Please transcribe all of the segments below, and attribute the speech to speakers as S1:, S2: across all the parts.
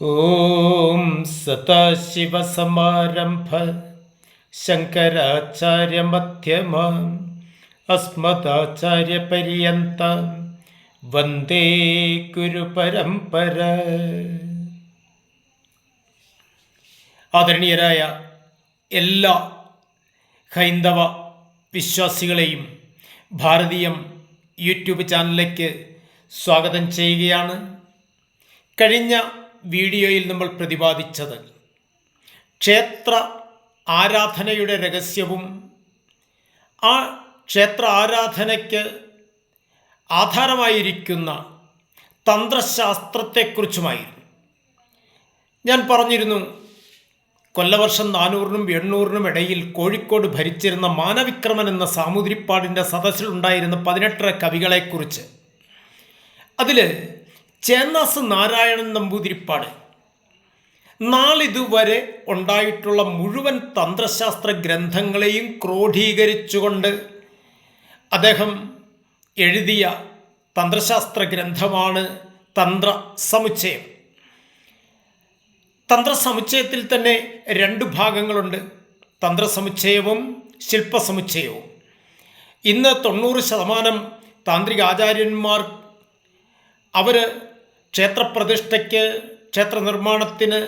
S1: ഓം സദാശിവസമാരംഭ ശങ്കരാചാര്യമധ്യമ അസ്മദാചാര്യപര്യന്ത വന്ദേ ഗുരുപരമ്പര. ആദരണീയരായ എല്ലാ ഹൈന്ദവ വിശ്വാസികളെയും ഭാരതീയം യൂട്യൂബ് ചാനലിലേക്ക് സ്വാഗതം ചെയ്യുകയാണ്. കഴിഞ്ഞ വീഡിയോയിൽ നമ്മൾ പ്രതിപാദിച്ചത്. ക്ഷേത്ര ആരാധനയുടെ രഹസ്യവും ആ ക്ഷേത്ര ആരാധനയ്ക്ക് ആധാരമായിരിക്കുന്ന തന്ത്രശാസ്ത്രത്തെക്കുറിച്ചുമായിരുന്നു. ഞാൻ പറഞ്ഞിരുന്നു കൊല്ലവർഷം നാനൂറിനും എണ്ണൂറിനും ഇടയിൽ കോഴിക്കോട് ഭരിച്ചിരുന്ന മാനവിക്രമൻ എന്ന സാമൂതിരിപ്പാടിന്റെ സദസ്സിലുണ്ടായിരുന്ന പതിനെട്ടര കവികളെക്കുറിച്ച്. അതിൽ ചേന്നാസ് നാരായണൻ നമ്പൂതിരിപ്പാട്. നാളിതുവരെ ഉണ്ടായിട്ടുള്ള മുഴുവൻ തന്ത്രശാസ്ത്ര ഗ്രന്ഥങ്ങളെയും ക്രോഡീകരിച്ചുകൊണ്ട് അദ്ദേഹം എഴുതിയ തന്ത്രശാസ്ത്ര ഗ്രന്ഥമാണ് തന്ത്ര സമുച്ചയം. തന്ത്രസമുച്ചയത്തിൽ തന്നെ രണ്ട് ഭാഗങ്ങളുണ്ട്. തന്ത്രസമുച്ചയവും ശില്പസമുച്ചയവും. ഇന്ന് തൊണ്ണൂറ് ശതമാനം താന്ത്രിക ആചാര്യന്മാർ അവർ ക്ഷേത്രപ്രതിഷ്ഠയ്ക്ക് ക്ഷേത്ര നിർമ്മാണത്തിന്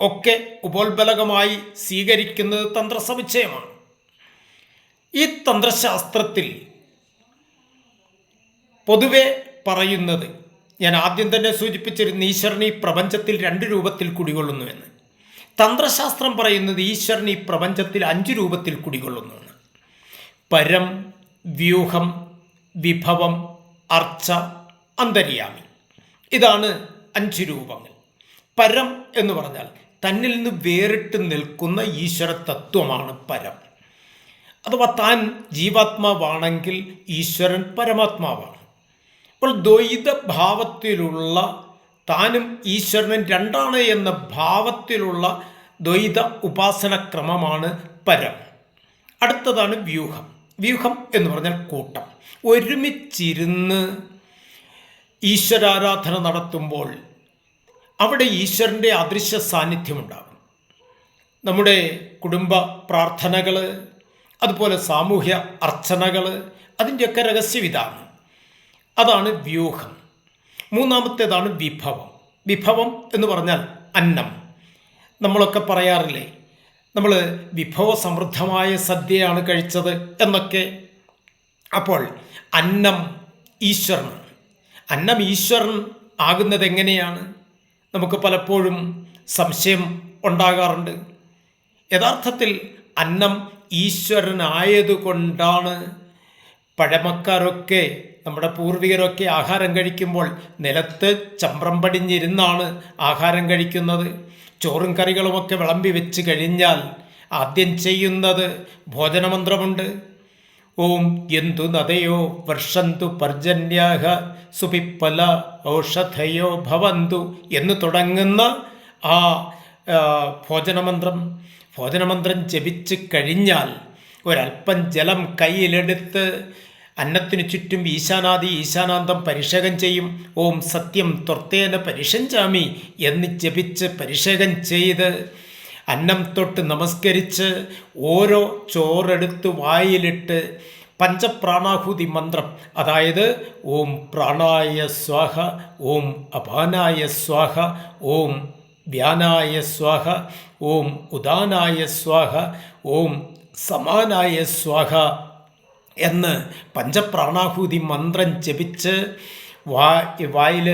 S1: ഒക്കെ ഉപോത്ബലകമായി സ്വീകരിക്കുന്നത് തന്ത്രസമുച്ചയമാണ് ഈ തന്ത്രശാസ്ത്രത്തിൽ പൊതുവെ പറയുന്നത് ഞാൻ ആദ്യം തന്നെ സൂചിപ്പിച്ചിരുന്ന ഈശ്വരൻ ഈ പ്രപഞ്ചത്തിൽ രണ്ട് രൂപത്തിൽ കുടികൊള്ളുന്നുവെന്ന് തന്ത്രശാസ്ത്രം പറയുന്നത് ഈശ്വരൻ ഈ പ്രപഞ്ചത്തിൽ അഞ്ച് രൂപത്തിൽ കുടികൊള്ളുന്നുവെന്ന് പരം വ്യൂഹം വിഭവം അർച്ച അന്തര്യാമി. ഇതാണ് അഞ്ച് രൂപങ്ങൾ. പരം എന്ന് പറഞ്ഞാൽ തന്നിൽ നിന്ന് വേറിട്ട് നിൽക്കുന്ന ഈശ്വര തത്വമാണ് പരം. അഥവാ താൻ ജീവാത്മാവാണെങ്കിൽ ഈശ്വരൻ പരമാത്മാവാണ്. അപ്പോൾ ദ്വൈത ഭാവത്തിലുള്ള താനും ഈശ്വരനും രണ്ടാണ് എന്ന ഭാവത്തിലുള്ള ദ്വൈത ഉപാസനക്രമമാണ് പരം. അടുത്തതാണ് വ്യൂഹം. വ്യൂഹം എന്ന് പറഞ്ഞാൽ കൂട്ടം. ഒരുമിച്ചിരുന്ന് ഈശ്വരാരാധന നടത്തുമ്പോൾ അവിടെ ഈശ്വരന്റെ അദൃശ്യ സാന്നിധ്യമുണ്ടാകും. നമ്മുടെ കുടുംബ പ്രാർത്ഥനകൾ അതുപോലെ സാമൂഹ്യ അർച്ചനകൾ അതിന്റെയൊക്കെ രഹസ്യം ഇതാണ് അതാണ് വ്യൂഹം. മൂന്നാമത്തേതാണ് വിഭവം. വിഭവം എന്ന് പറഞ്ഞാൽ അന്നം. നമ്മളൊക്കെ പറയാറില്ലേ നമ്മൾ വിഭവ സമൃദ്ധമായ സദ്യയാണ് കഴിച്ചത് എന്നൊക്കെ. അപ്പോൾ അന്നം ഈശ്വരനാണ്. അന്നം ഈശ്വരൻ ആകുന്നത് എങ്ങനെയാണ്? നമുക്ക് പലപ്പോഴും സംശയം ഉണ്ടാകാറുണ്ട്. യഥാർത്ഥത്തിൽ അന്നം ഈശ്വരനായതുകൊണ്ടാണ് പഴമക്കാരൊക്കെ നമ്മുടെ പൂർവികരൊക്കെ ആഹാരം കഴിക്കുമ്പോൾ നിലത്ത് ചമ്പ്രം പടിഞ്ഞിരുന്നാണ് ആഹാരം കഴിക്കുന്നത്. ചോറും കറികളുമൊക്കെ വിളമ്പി വെച്ച് കഴിഞ്ഞാൽ ആദ്യം ചെയ്യുന്നത് ഭോജനമന്ത്രമുണ്ട്. ഓം എന്തു നദയോ വർഷന്തു പർജന്യാഹ സുപിപ്പല ഔഷധയോ ഭവന്തു എന്ന് തുടങ്ങുന്ന ആ ഭോജനമന്ത്രം. ഭോജനമന്ത്രം ജപിച്ച് കഴിഞ്ഞാൽ ഒരല്പം ജലം കയ്യിലെടുത്ത് അന്നത്തിനു ചുറ്റും ഈശാനാദി ഈശാനാന്തം പരിഷകം ചെയ്യും. ഓം സത്യം തൊർത്തേന പരിഷഞ്ചാമി എന്ന് ജപിച്ച് പരിഷകം ചെയ്ത് അന്നം തൊട്ട് നമസ്കരിച്ച് ഓരോ ചോറെടുത്ത് വായിലിട്ട് പഞ്ചപ്രാണാഹുതി മന്ത്രം. അതായത് ഓം പ്രാണായ സ്വാഹ ഓം അപാനായ സ്വാഹ ഓം വ്യാനായ സ്വാഹ ഓം ഉദാനായ സ്വാഹ ഓം സമാനായ സ്വാഹ എന്ന് പഞ്ചപ്രാണാഹുതി മന്ത്രം ജപിച്ച് വായിൽ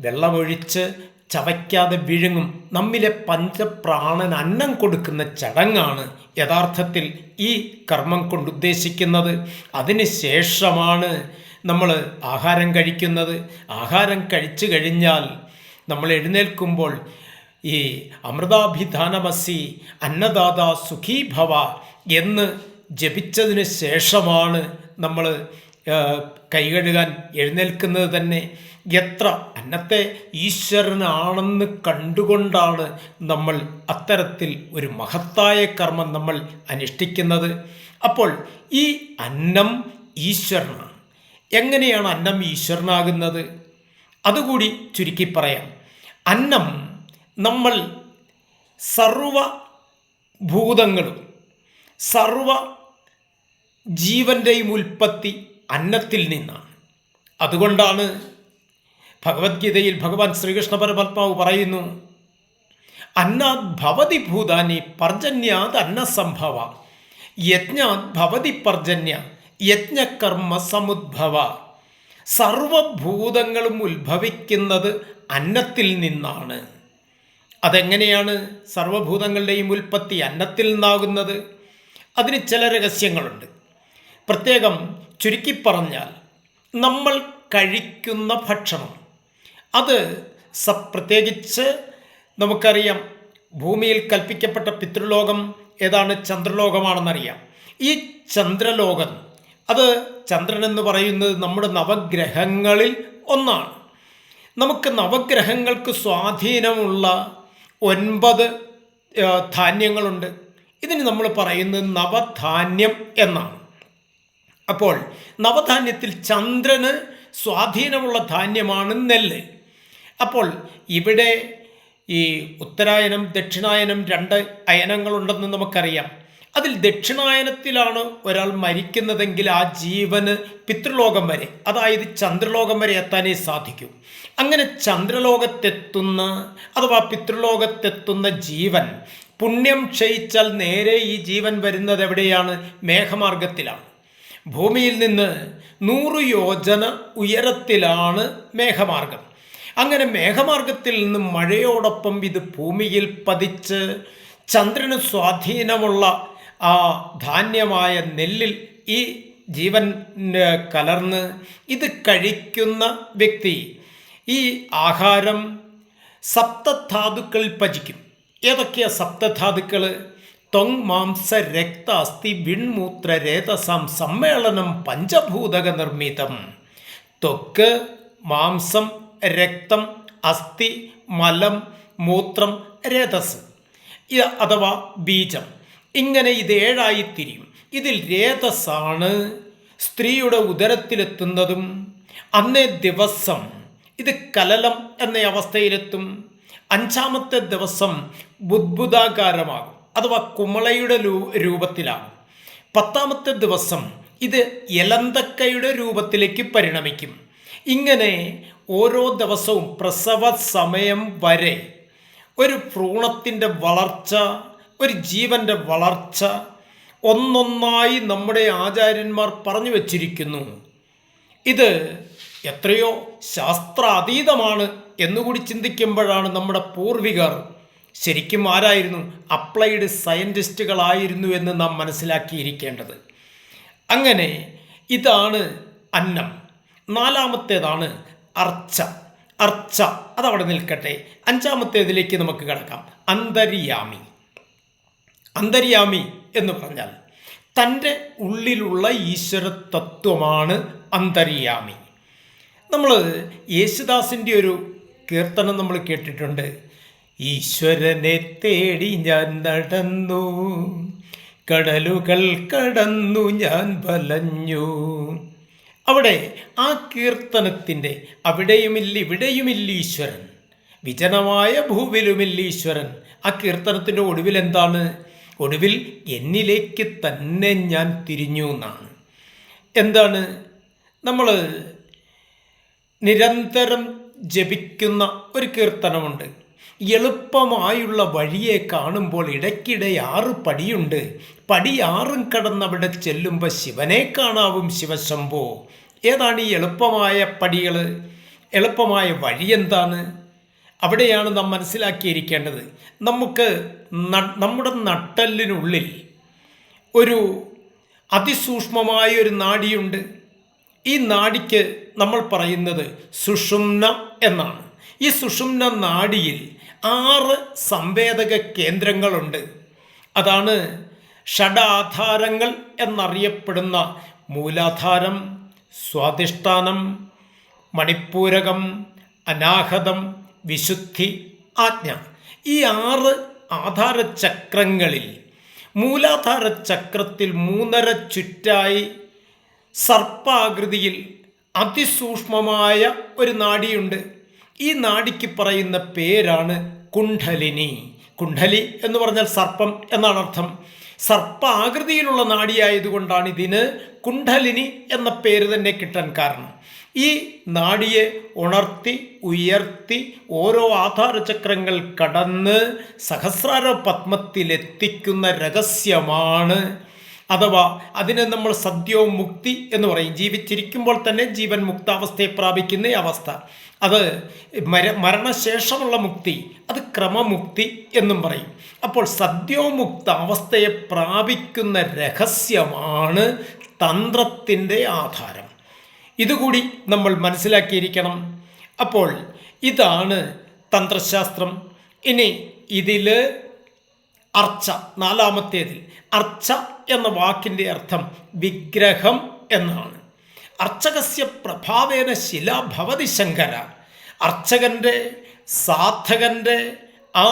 S1: വെള്ളമൊഴിച്ച് ചവയ്ക്കാതെ വിഴുങ്ങും. നമ്മിലെ പഞ്ചപ്രാണൻ അന്നം കൊടുക്കുന്ന ചടങ്ങാണ് യഥാർത്ഥത്തിൽ ഈ കർമ്മം കൊണ്ട് ഉദ്ദേശിക്കുന്നത് അതിന് ശേഷമാണ് നമ്മൾ ആഹാരം കഴിക്കുന്നത്. ആഹാരം കഴിച്ചു കഴിഞ്ഞാൽ നമ്മൾ എഴുന്നേൽക്കുമ്പോൾ ഈ അമൃതാഭിധാനമസി അന്നദാത സുഖീഭവ എന്ന് ജപിച്ചതിന് ശേഷമാണ് നമ്മൾ കൈകഴുകാൻ എഴുന്നേൽക്കുന്നത് തന്നെ. എത്ര? അന്നത്തെ ഈശ്വരനാണെന്ന് കണ്ടുകൊണ്ടാണ് നമ്മൾ അത്തരത്തിൽ ഒരു മഹത്തായ കർമ്മം നമ്മൾ അനുഷ്ഠിക്കുന്നത്. അപ്പോൾ ഈ അന്നം ഈശ്വരനാണ്. എങ്ങനെയാണ് അന്നം ഈശ്വരനാകുന്നത്? അതുകൂടി ചുരുക്കി പറയാം. അന്നം നമ്മൾ സർവ ഭൂതങ്ങളും സർവ ജീവന്റെയും ഉൽപ്പത്തി അന്നത്തിൽ നിന്നാണ്. അതുകൊണ്ടാണ് ഭഗവത്ഗീതയിൽ ഭഗവാൻ ശ്രീകൃഷ്ണ പരമാത്മാവ് പറയുന്നു അന്നാത് ഭവതി ഭൂതാനി പർജന്യാത് അന്നസംഭവ യജ്ഞാത് ഭവതി പർജന്യ യജ്ഞകർമ്മ സമുദ്ഭവ. സർവഭൂതങ്ങളും ഉത്ഭവിക്കുന്നത് അന്നത്തിൽ നിന്നാണ്. അതെങ്ങനെയാണ് സർവഭൂതങ്ങളുടെയും ഉൽപ്പത്തി അന്നത്തിൽ നിന്നാകുന്നത്? അതിന് ചില രഹസ്യങ്ങളുണ്ട്. പ്രത്യേകം ചുരുക്കി പറഞ്ഞാൽ നമ്മൾ കഴിക്കുന്ന ഭക്ഷണം അത് സ പ്രത്യേകിച്ച് നമുക്കറിയാം. ഭൂമിയിൽ കൽപ്പിക്കപ്പെട്ട പിതൃലോകം ഏതാണ്? ചന്ദ്രലോകമാണെന്നറിയാം. ഈ ചന്ദ്രലോകം അത് ചന്ദ്രൻ എന്ന് പറയുന്നത് നമ്മുടെ നവഗ്രഹങ്ങളിൽ ഒന്നാണ്. നമുക്ക് നവഗ്രഹങ്ങൾക്ക് സ്വാധീനമുള്ള ഒൻപത് ധാന്യങ്ങളുണ്ട്. ഇതിന് നമ്മൾ പറയുന്നത് നവധാന്യം എന്നാണ്. അപ്പോൾ നവധാന്യത്തിൽ ചന്ദ്രന് സ്വാധീനമുള്ള ധാന്യമാണ് നെല്ല്. അപ്പോൾ ഇവിടെ ഈ ഉത്തരായനം ദക്ഷിണായനം രണ്ട് അയനങ്ങളുണ്ടെന്ന് നമുക്കറിയാം. അതിൽ ദക്ഷിണായനത്തിലാണ് ഒരാൾ മരിക്കുന്നതെങ്കിൽ ആ ജീവന് പിതൃലോകം വരെ അതായത് ചന്ദ്രലോകം വരെ എത്താനേ സാധിക്കൂ. അങ്ങനെ ചന്ദ്രലോകത്തെത്തുന്ന അഥവാ പിതൃലോകത്തെത്തുന്ന ജീവൻ പുണ്യം ക്ഷയിച്ചാൽ നേരെ ഈ ജീവൻ വരുന്നത് എവിടെയാണ്? മേഘമാർഗത്തിലാണ്. ഭൂമിയിൽ നിന്ന് നൂറ് യോജന ഉയരത്തിലാണ് മേഘമാർഗം. അങ്ങനെ മേഘമാർഗത്തിൽ നിന്ന് മഴയോടൊപ്പം ഇത് ഭൂമിയിൽ പതിച്ച് ചന്ദ്രന് സ്വാധീനമുള്ള ആ ധാന്യമായ നെല്ലിൽ ഈ ജീവൻ കലർന്ന് ഇത് കഴിക്കുന്ന വ്യക്തി ഈ ആഹാരം സപ്തധാതുക്കളിൽ പചിക്കും ഏതൊക്കെയാ സപ്തധാതുക്കൾ ത്വങ് മാംസ രക്ത അസ്ഥി വിൺമൂത്ര രേതസാം സമ്മേളനം പഞ്ചഭൂതക നിർമ്മിതം തൊക്ക് മാംസം രക്തം അസ്ഥി മലം മൂത്രം രഥസ്. അഥവാ ബീജം. ഇങ്ങനെ ഇത് ഏഴായി തിരിയും. ഇതിൽ രേതസ്സാണ് സ്ത്രീയുടെ ഉദരത്തിലെത്തുന്നതും അന്നേ ദിവസം ഇത് കലലം എന്ന അവസ്ഥയിലെത്തും. അഞ്ചാമത്തെ ദിവസം ബുദ്ബുദാകാരമാകും അഥവാ കുമളയുടെ രൂപത്തിലാകും. പത്താമത്തെ ദിവസം ഇത് എലന്തക്കയുടെ രൂപത്തിലേക്ക് പരിണമിക്കും. ഇങ്ങനെ ഓരോ ദിവസവും പ്രസവ സമയം വരെ ഒരു ഭ്രൂണത്തിന്റെ വളർച്ച ഒരു ജീവന്റെ വളർച്ച ഒന്നൊന്നായി നമ്മുടെ ആചാര്യന്മാർ പറഞ്ഞു വച്ചിരിക്കുന്നു. ഇത് എത്രയോ ശാസ്ത്രാതീതമാണ് എന്നുകൂടി ചിന്തിക്കുമ്പോഴാണ് നമ്മുടെ പൂർവികർ ശരിക്കും ആരായിരുന്നു? അപ്ലൈഡ് സയന്റിസ്റ്റുകളായിരുന്നു എന്ന് നാം മനസ്സിലാക്കിയിരിക്കേണ്ടത്. അങ്ങനെ ഇതാണ് അന്നം. നാലാമത്തേതാണ് അർച്ച അർച്ച അതവിടെ നിൽക്കട്ടെ. അഞ്ചാമത്തേതിലേക്ക് നമുക്ക് കിടക്കാം. അന്തര്യാമി. അന്തര്യാമി എന്ന് പറഞ്ഞാൽ തന്റെ ഉള്ളിലുള്ള ഈശ്വര തത്വമാണ് അന്തര്യാമി. നമ്മൾ യേശുദാസിന്റെ ഒരു കീർത്തനം നമ്മൾ കേട്ടിട്ടുണ്ട്. ഈശ്വരനെ തേടി ഞാൻ നടന്നു കടലുകൾ കടന്നു ഞാൻ വലഞ്ഞു. അവിടെ ആ കീർത്തനത്തിന്റെ അവിടെയുമില്ല ഇവിടെയുമില്ല ഈശ്വരൻ. വിജനമായ ഭൂവിലുമില്ല ഈശ്വരൻ. ആ കീർത്തനത്തിന്റെ ഒടുവിൽ എന്താണ്? ഒടുവിൽ എന്നിലേക്ക് തന്നെ ഞാൻ തിരിഞ്ഞു എന്നാണ്. എന്താണ്? നമ്മൾ നിരന്തരം ജപിക്കുന്ന ഒരു കീർത്തനമുണ്ട്. എളുപ്പമായുള്ള വഴിയെ കാണുമ്പോൾ ഇടയ്ക്കിടെ ആറ് പടിയുണ്ട്. പടി ആറും കടന്നവിടെ ചെല്ലുമ്പോൾ ശിവനെ കാണാവും ശിവശംഭോ. ഏതാണ് ഈ എളുപ്പമായ പടികൾ എളുപ്പമായ വഴി എന്താണ്? അവിടെയാണ് നാം മനസ്സിലാക്കിയിരിക്കേണ്ടത്. നമുക്ക് നമ്മുടെ നട്ടലിനുള്ളിൽ ഒരു അതിസൂക്ഷ്മമായ ഒരു നാഡിയുണ്ട് ഈ നാടിക്ക് നമ്മൾ പറയുന്നത് സുഷുമ്ന എന്നാണ്. ഈ സുഷുമ്ന നാഡിയിൽ ആറ് സംവേദക കേന്ദ്രങ്ങളുണ്ട്. അതാണ് ഷഡാധാരങ്ങൾ എന്നറിയപ്പെടുന്ന മൂലാധാരം സ്വാധിഷ്ഠാനം മണിപ്പൂരകം അനാഹതം വിശുദ്ധി ആജ്ഞ. ഈ ആറ് ആധാരചക്രങ്ങളിൽ മൂലാധാര ചക്രത്തിൽ മൂന്നര ചുറ്റായി സർപ്പാകൃതിയിൽ അതിസൂക്ഷ്മമായ ഒരു നാഡിയുണ്ട് ഈ നാടിക്ക് പറയുന്ന പേരാണ് കുണ്ഠലിനി. കുണ്ഠലി എന്ന് പറഞ്ഞാൽ സർപ്പം എന്നാണ് അർത്ഥം. സർപ്പ ആകൃതിയിലുള്ള നാടിയായതുകൊണ്ടാണ് ഇതിന് കുണ്ഠലിനി എന്ന പേര് തന്നെ കിട്ടാൻ കാരണം. ഈ നാടിയെ ഉണർത്തി ഉയർത്തി ഓരോ ആധാരചക്രങ്ങൾ കടന്ന് സഹസ്രാര പത്മത്തിലെത്തിക്കുന്ന രഹസ്യമാണ് അഥവാ അതിനെ നമ്മൾ സദ്യവും മുക്തി എന്ന് പറയും. ജീവിച്ചിരിക്കുമ്പോൾ തന്നെ ജീവൻ മുക്താവസ്ഥയെ പ്രാപിക്കുന്ന അവസ്ഥ. അത് മര മരണശേഷമുള്ള മുക്തി അത് ക്രമമുക്തി എന്നും പറയും. അപ്പോൾ സദ്യോമുക്ത അവസ്ഥയെ പ്രാപിക്കുന്ന രഹസ്യമാണ് തന്ത്രത്തിന്റെ ആധാരം. ഇതുകൂടി നമ്മൾ മനസ്സിലാക്കിയിരിക്കണം. അപ്പോൾ ഇതാണ് തന്ത്രശാസ്ത്രം. ഇനി ഇതിൽ അർച്ച നാലാമത്തേതിൽ അർച്ച എന്ന വാക്കിന്റെ അർത്ഥം വിഗ്രഹം എന്നാണ്. അർച്ചകസ്യ പ്രഭാവേന ശില ഭവതി ശങ്കര. അർച്ചകന്റെ സാധകന്റെ ആ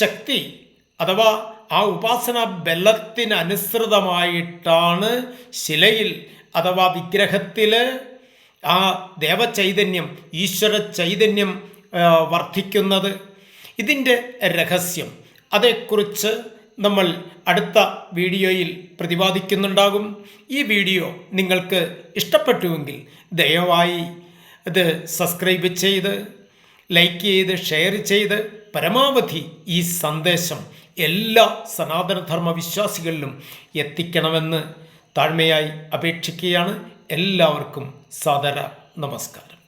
S1: ശക്തി അഥവാ ആ ഉപാസന ബലത്തിനനുസൃതമായിട്ടാണ് ശിലയിൽ അഥവാ വിഗ്രഹത്തിൽ ആ ദേവചൈതന്യം ഈശ്വര ചൈതന്യം വർദ്ധിക്കുന്നത്. ഇതിന്റെ രഹസ്യം. അതേക്കുറിച്ച് നമ്മൾ അടുത്ത വീഡിയോയിൽ പ്രതിപാദിക്കുന്നുണ്ടാകും. ഈ വീഡിയോ നിങ്ങൾക്ക് ഇഷ്ടപ്പെട്ടുവെങ്കിൽ ദയവായി അത് സബ്സ്ക്രൈബ് ചെയ്ത് ലൈക്ക് ചെയ്ത് ഷെയർ ചെയ്ത് പരമാവധി ഈ സന്ദേശം എല്ലാ സനാതനധർമ്മ വിശ്വാസികളിലും എത്തിക്കണമെന്ന് താഴ്മയായി അപേക്ഷിക്കുകയാണ്. എല്ലാവർക്കും സാദര നമസ്കാരം.